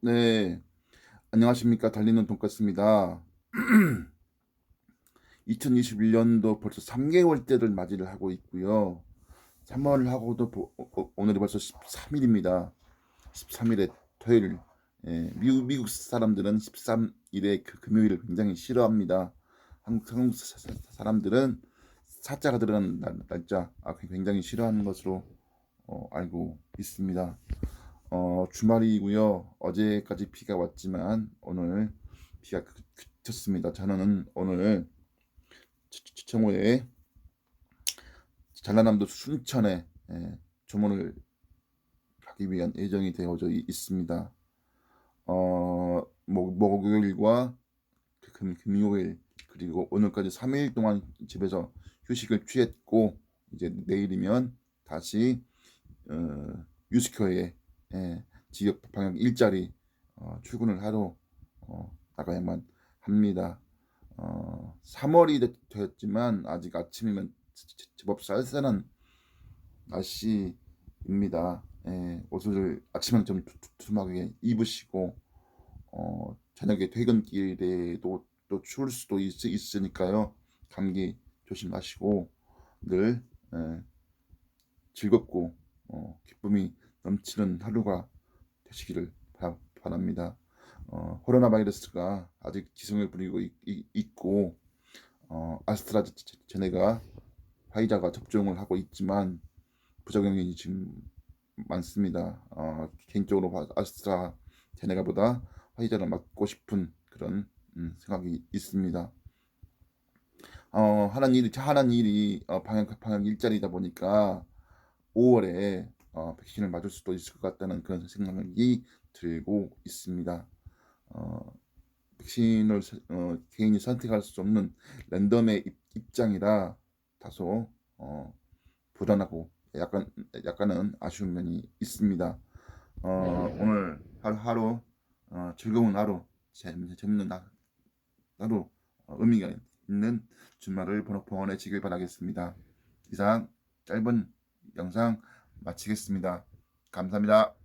네, 안녕하십니까. 달리는 돈까스입니다. 2021년도 벌써 3개월째를 맞이를 하고 있고요. 3월을 하고도 보- 어, 어, 오늘이 벌써 13일입니다. 13일에 토요일. 예, 미국, 미국 사람들은 13일에 그 금요일을 굉장히 싫어합니다. 한국, 한국 사람들은 사자가 들어가는 날- 날짜 아, 굉장히 싫어하는 것으로 어, 알고 있습니다. 어, 주말이고요. 어제까지 비가 왔지만 오늘 비가 그- 그쳤습니다. 저는 오늘 청호에 전라남도 순천에 예, 조문을 가기 위한 예정이 되어져 이- 있습니다. 어, 목, 목요일과 그 금, 금요일 그리고 오늘까지 3일 동안 집에서 휴식을 취했고 이제 내일이면 다시 어, 유스커에 예, 지역 방역 일자리 어, 출근을 하러 어, 나가야만 합니다. 어, 3월이 됐, 되었지만 아직 아침이면 제법 쌀쌀한 날씨입니다. 예, 옷을 아침에는 좀 두툼하게 입으시고 어, 저녁에 퇴근길에도 또 추울 수도 있, 있으니까요. 감기 조심하시고 늘 예, 즐겁고 어, 기쁨이 넘치는 하루가 되시기를 바, 바랍니다. 어, 코로나 바이러스가 아직 기승을 부리고 있, 고 어, 아스트라제네가 화이자가 접종을 하고 있지만 부작용이 지금 많습니다. 어, 개인적으로 봐- 아스트라제네가보다 화이자를 맞고 싶은 그런 음, 생각이 있습니다. 어, 하는 일이 하는 일이 어, 방역 방역 일자리다 보니까 5월에 어, 백신을 맞을 수도 있을 것 같다는 그런 생각이 들고 있습니다. 어, 백신을 서- 어, 개인이 선택할 수 없는 랜덤의 입, 입장이라 다소 어, 불안하고 약간 약간은 아쉬운 면이 있습니다. 어, 오늘 하루 하루 어, 즐거운 하루 재- 재밌는 하- 하루 어, 의미가 있는 주말을 보내- 보내시길 바라겠습니다. 이상 짧은 영상 마치겠습니다. 감사합니다.